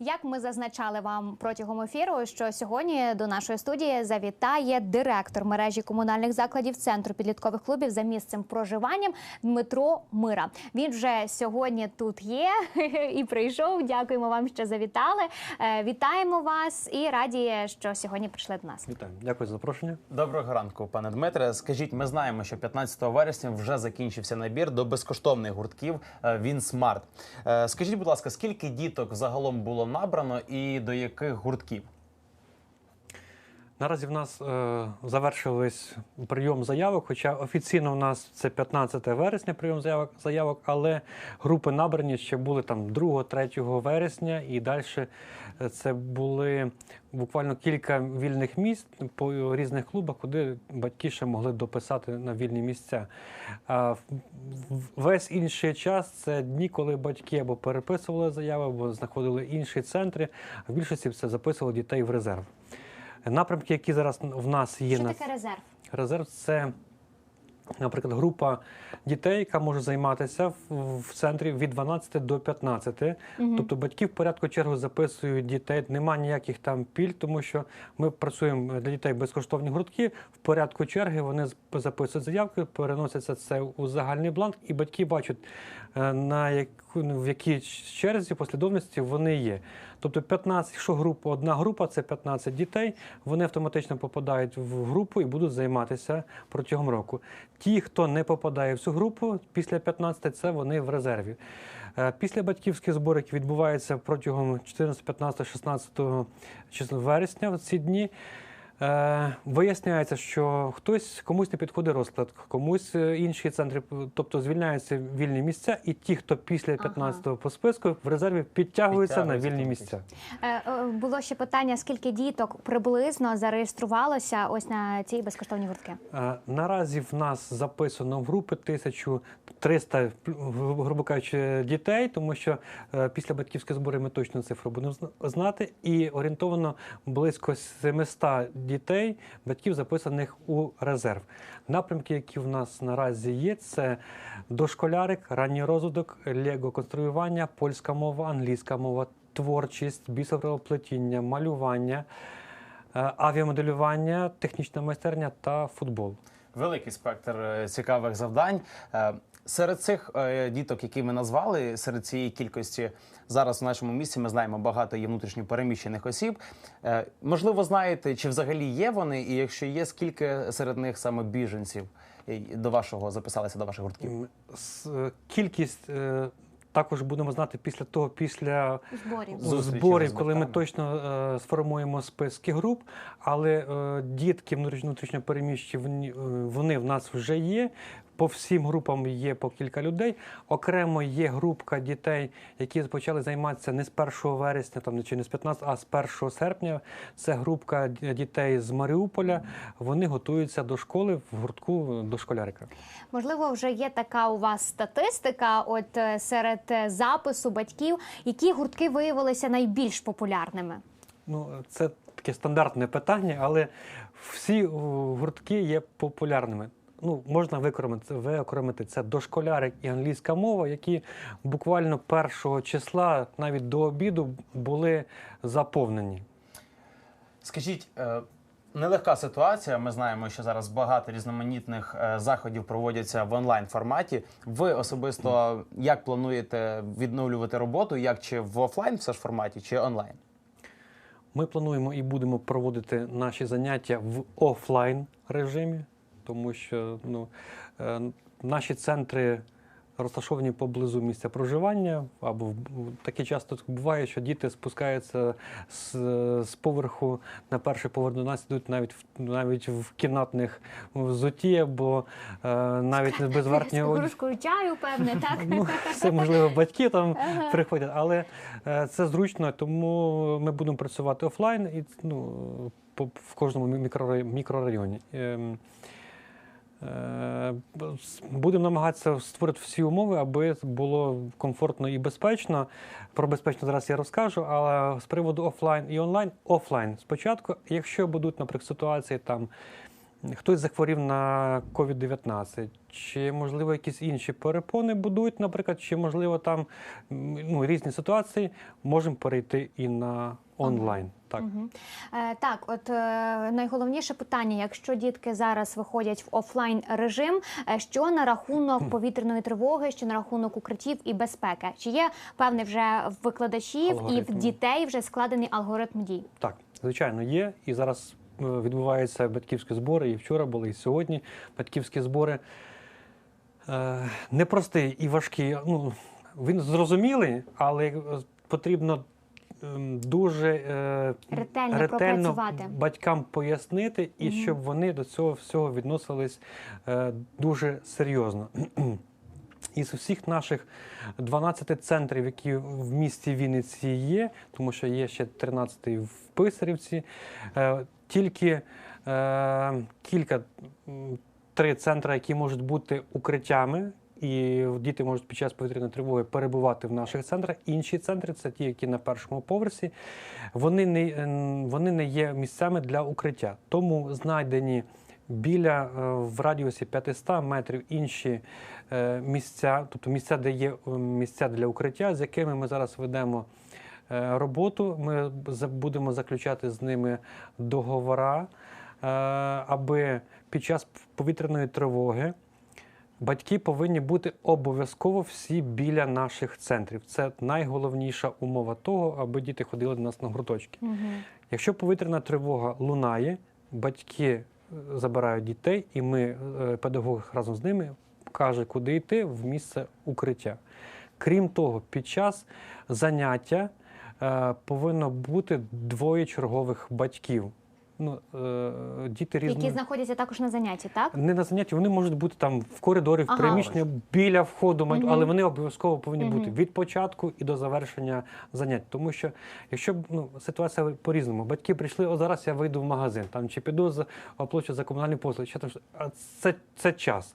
Як ми зазначали вам протягом ефіру, що сьогодні до нашої студії завітає директор мережі комунальних закладів центру підліткових клубів за місцем проживанням Дмитро Мира. Він вже сьогодні тут є і прийшов. Дякуємо вам, що завітали. Е, Вітаємо вас і раді, що сьогодні прийшли до нас. Вітаю, дякую за запрошення. Доброго ранку, пане Дмитре. Скажіть, ми знаємо, що 15 вересня вже закінчився набір до безкоштовних гуртків е, Він Смарт. Е, Скажіть, будь ласка, скільки діток загалом було набрано і до яких гуртків? Наразі в нас е, завершились прийом заявок, хоча офіційно в нас це 15 вересня прийом заявок, заявок, але групи набрані ще були там 2-3 вересня, і далі це були буквально кілька вільних місць по різних клубах, куди батьки ще могли дописати на вільні місця. А весь інший час це дні, коли батьки або переписували заяви, або знаходили інші центри, а в більшості це записували дітей в резерв. Напрямки, які зараз в нас є Що на таке резерв? резерв, це, наприклад, група дітей, яка може займатися в, в центрі від 12 до 15. Тобто батьки в порядку чергу записують дітей. Нема ніяких там пільг, тому що ми працюємо для дітей безкоштовні гуртки. В порядку черги вони записують заявки, переносяться це у загальний бланк, і батьки бачать, на яку в якій черзі послідовності вони є. Тобто 15, якщо група, одна група це 15 дітей, вони автоматично попадають в групу і будуть займатися протягом року. Ті, хто не попадає в цю групу після 15, це вони в резерві. Е, Після батьківських зборів, які відбуваються протягом 14, 15, 16 числа вересня в ці дні. Е, виясняється, що хтось комусь не підходить розклад, комусь е, інші центри, тобто звільняються вільні місця, і ті, хто після 15-го по списку в резерві підтягуються на вільні місця. Е, е, Було ще питання: скільки діток приблизно зареєструвалося ось на ці безкоштовні гуртки? Е, Наразі в нас записано в групи 1300, гру- грубо кажучи, дітей, тому що е, після батьківських зборів ми точну цифру будемо зна- знати. І орієнтовано близько 700 дітей, батьків записаних у резерв. Напрямки, які в нас наразі є, це дошколярик, ранній розвиток, лего-конструювання, польська мова, англійська мова, творчість, бісероплетіння, малювання. е, Авіамоделювання, технічна майстерня та футбол. Великий спектр е, цікавих завдань. Серед цих е, діток, які ми назвали, серед цієї кількості зараз в нашому місті ми знаємо багато є внутрішньо переміщених осіб. Е, Можливо, знаєте, чи взагалі є вони, і якщо є, скільки серед них саме біженців е, до вашого записалися до ваших гуртків? Кількість е, також будемо знати після того, після Зборів. Зборів, коли ми точно е, сформуємо списки груп. Але е, дітки внутрішньо переміщені, вони в нас вже є. По всім групам є по кілька людей. Окремо є групка дітей, які почали займатися не з 1 вересня, там чи не з 15, а з 1 серпня. Це групка дітей з Маріуполя. Вони готуються до школи в гуртку дошколярика. Можливо, вже є така у вас статистика, от е, серед е, запису батьків, які гуртки виявилися найбільш популярними. Ну, це таке стандартне питання, але всі гуртки є популярними. Ну, можна використати, виокремити це дошколярик і англійська мова, які буквально першого числа, навіть до обіду, були заповнені. Скажіть, е, нелегка ситуація. Ми знаємо, що зараз багато різноманітних е, заходів проводяться в онлайн форматі. Ви особисто як плануєте відновлювати роботу? Як чи в офлайн все ж форматі, чи онлайн? Ми плануємо і будемо проводити наші заняття в офлайн режимі, тому що ну, е, наші центри розташовані поблизу місця проживання, або таке часто буває, що діти спускаються з, з поверху на перший поверх до нас йдуть навіть в навіть в кімнатних взутті, або е, навіть не без З верхнього одягу. кружкою чаю, певне, так? Ну, це можливо батьки там Ага. приходять, але е, це зручно, тому ми будемо працювати офлайн і ну, в кожному мікрорайоні. Е, Будемо намагатися створити всі умови, аби було комфортно і безпечно. Про безпечно зараз я розкажу, але з приводу офлайн і онлайн, офлайн спочатку, якщо будуть, наприклад, ситуації там хтось захворів на COVID-19, чи можливо якісь інші перепони будуть, наприклад, чи можливо там ну, різні ситуації, можемо перейти і на онлайн. Так. Мгм. Е, так, от е, найголовніше питання: якщо дітки зараз виходять в офлайн режим, е, що на рахунок повітряної тривоги, що на рахунок укриттів і безпеки? Чи є певний вже в викладачів і в дітей вже складений алгоритм дій? Так, звичайно, є. І зараз відбуваються батьківські збори. І вчора були, і сьогодні батьківські збори. Е, Непростий і важкий. Ну, він зрозумілий, але е, потрібно ем, дуже е, Ретельно пропрацювати. батькам пояснити, і Мгм. щоб вони до цього всього відносились е, дуже серйозно. Із всіх наших 12 центрів, які в місті Вінниці є, тому що є ще 13 в Писарівці, е, тільки е, кілька три центри, які можуть бути укриттями. І діти можуть під час повітряної тривоги перебувати в наших центрах. Інші центри це ті, які на першому поверсі. Вони не, вони не є місцями для укриття. Тому знайдені біля е, в радіусі 500 метрів інші е, місця, тобто місця, де є е, місця для укриття, з якими ми зараз ведемо роботу. Ми будемо заключати з ними договора, аби під час повітряної тривоги. Батьки повинні бути обов'язково всі біля наших центрів. Це найголовніша умова того, аби діти ходили до нас на гурточки. Угу. Якщо повітряна тривога лунає, батьки забирають дітей, і ми, педагоги, педагог разом з ними, каже, куди йти в місце укриття. Крім того, під час заняття е, повинно бути двоє чергових батьків. Ну, е, діти різні. Які знаходяться також на занятті, так? Не на занятті, вони можуть бути там в коридорі, в Ага. приміщенні біля входу, Мгм. але вони обов'язково повинні Мгм. бути від початку і до завершення занять. Тому що якщо ну, ситуація по-різному, батьки прийшли, о, зараз я вийду в магазин, там чи піду за оплачу за комунальні послуги, що там, це, це час.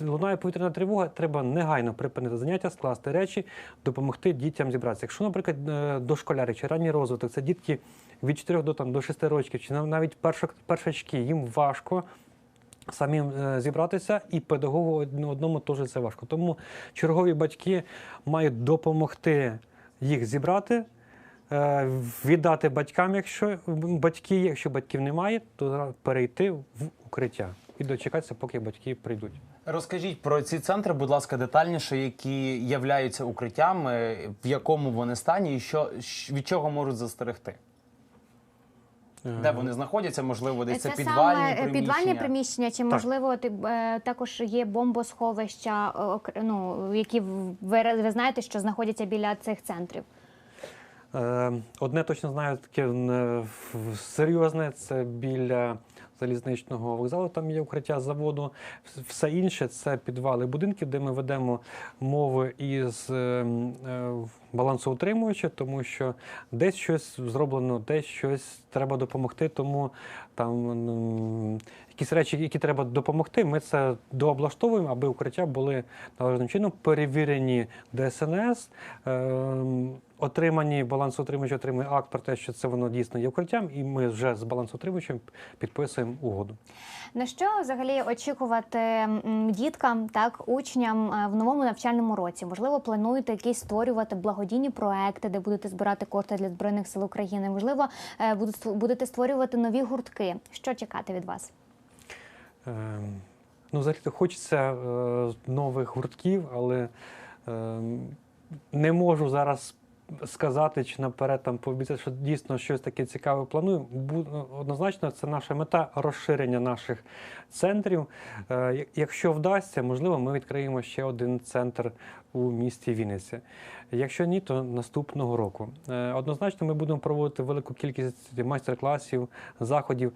Лунає повітряна тривога, треба негайно припинити заняття, скласти речі, допомогти дітям зібратися. Якщо, наприклад, е, дошколярі чи ранній розвиток, це дітки від 4 до, там, до 6 років, чи нав- навіть першак- першачки, їм важко самим е, зібратися, і педагогу одно- одному теж це важко. Тому чергові батьки мають допомогти їх зібрати. е, Віддати батькам, якщо батьки, якщо батьків немає, то перейти в укриття і дочекатися, поки батьки прийдуть. Розкажіть про ці центри, будь ласка, детальніше, які являються укриттями, в якому вони стані, і що від чого можуть застерегти? Де вони знаходяться? Можливо, десь це, підвальні саме приміщення? підвальні приміщення, чи можливо ти, е, також є бомбосховища, ну, які ви, ви знаєте, що знаходяться біля цих центрів? Е, Одне точно знаю таке е, серйозне. Це біля залізничного вокзалу. Там є укриття заводу. Все інше це підвали будинків, де ми ведемо мови із балансоутримуючи, е, балансоутримувача, тому що десь щось зроблено, десь щось треба допомогти. Тому там якісь речі, які треба допомогти, ми це дооблаштовуємо, аби укриття були належним чином перевірені ДСНС. Е, Отримані балансоутримувач отримує акт про те, що це воно дійсно є укриттям, і ми вже з балансоутримувачем підписуємо угоду. На що взагалі очікувати діткам, так учням е, в новому навчальному році? Можливо, плануєте якісь створювати благодійні проекти, де будете збирати кошти для збройних сил України? Можливо, е, будете створювати нові гуртки. Що чекати від вас? Е, Ну, взагалі хочеться е, нових гуртків, але е, не можу зараз сказати чи наперед там пообіцяти, що дійсно щось таке цікаве плануємо. Бу- Однозначно, це наша мета розширення наших центрів. Е, Якщо вдасться, можливо, ми відкриємо ще один центр у місті Вінниці. Якщо ні, то наступного року. Е, Однозначно, ми будемо проводити велику кількість майстер-класів, заходів.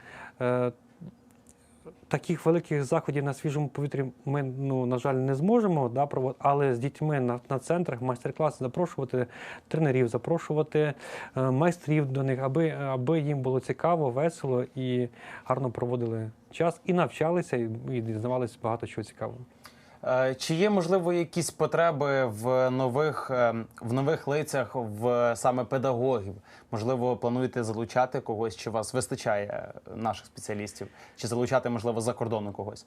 Таких великих заходів на свіжому повітрі ми, ну, на жаль, не зможемо да, проводити, але з дітьми на, на центрах майстер-класи запрошувати тренерів, запрошувати е, майстрів до них, аби, аби їм було цікаво, весело і гарно проводили час і навчалися, і дізнавалися багато чого цікавого. Е, Чи є можливо якісь потреби в нових е, в нових лицях в саме педагогів? Можливо, плануєте залучати когось, чи вас вистачає е, наших спеціалістів, чи залучати можливо за кордону когось?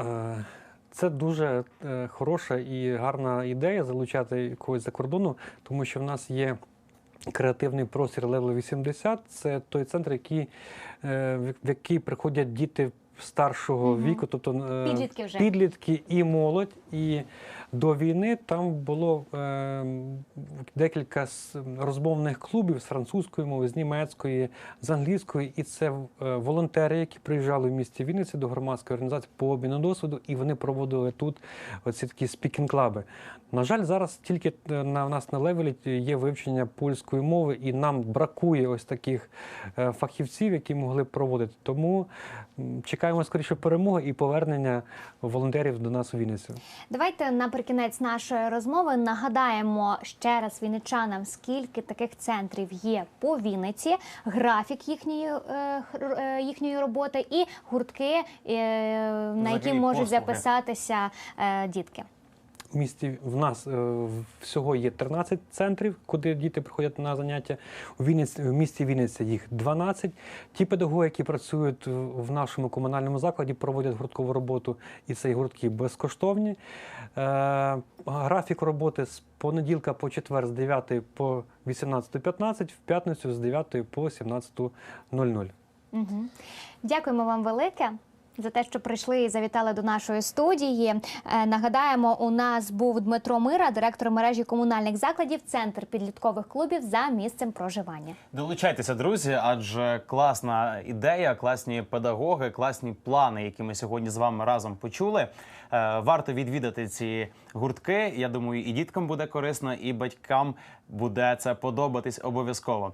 Е, Це дуже е, хороша і гарна ідея залучати когось за кордону, тому що в нас є креативний простір Level 80. Це той центр, який, е, в який приходять діти старшого віку, тобто е, Підлітки вже. підлітки і молодь. І до війни там було е, декілька розмовних клубів з французької мови, з німецької, з англійської. І це е, волонтери, які приїжджали в місті Вінниці до громадської організації по обміну досвіду, і вони проводили тут оці такі спікінг-клаби. На жаль, зараз тільки е, на в нас на левелі є вивчення польської мови, і нам бракує ось таких е, фахівців, які могли б проводити. Тому чекаємо скоріше перемоги і повернення волонтерів до нас у Вінницю. Давайте наприкінець нашої розмови нагадаємо ще раз вінничанам, скільки таких центрів є по Вінниці, графік їхньої, е, е, їхньої роботи і гуртки, е, на які можуть послуги. записатися дітки. В місті в нас е, всього є 13 центрів, куди діти приходять на заняття. У Вінниці, в місті Вінниця їх 12. Ті педагоги, які працюють в- нашому комунальному закладі, проводять гурткову роботу, і ці гуртки безкоштовні. Е, графік роботи з понеділка по четвер з 9 по 18.15, в п'ятницю з 9 по 17.00. Угу. Дякуємо вам велике. За те, що прийшли і завітали до нашої студії. Е, нагадаємо, у нас був Дмитро Мира, директор мережі комунальних закладів, центр підліткових клубів за місцем проживання. Долучайтеся, друзі, адже класна ідея, класні педагоги, класні плани, які ми сьогодні з вами разом почули. Е, Варто відвідати ці гуртки. Я думаю, і діткам буде корисно, і батькам буде це подобатись обов'язково.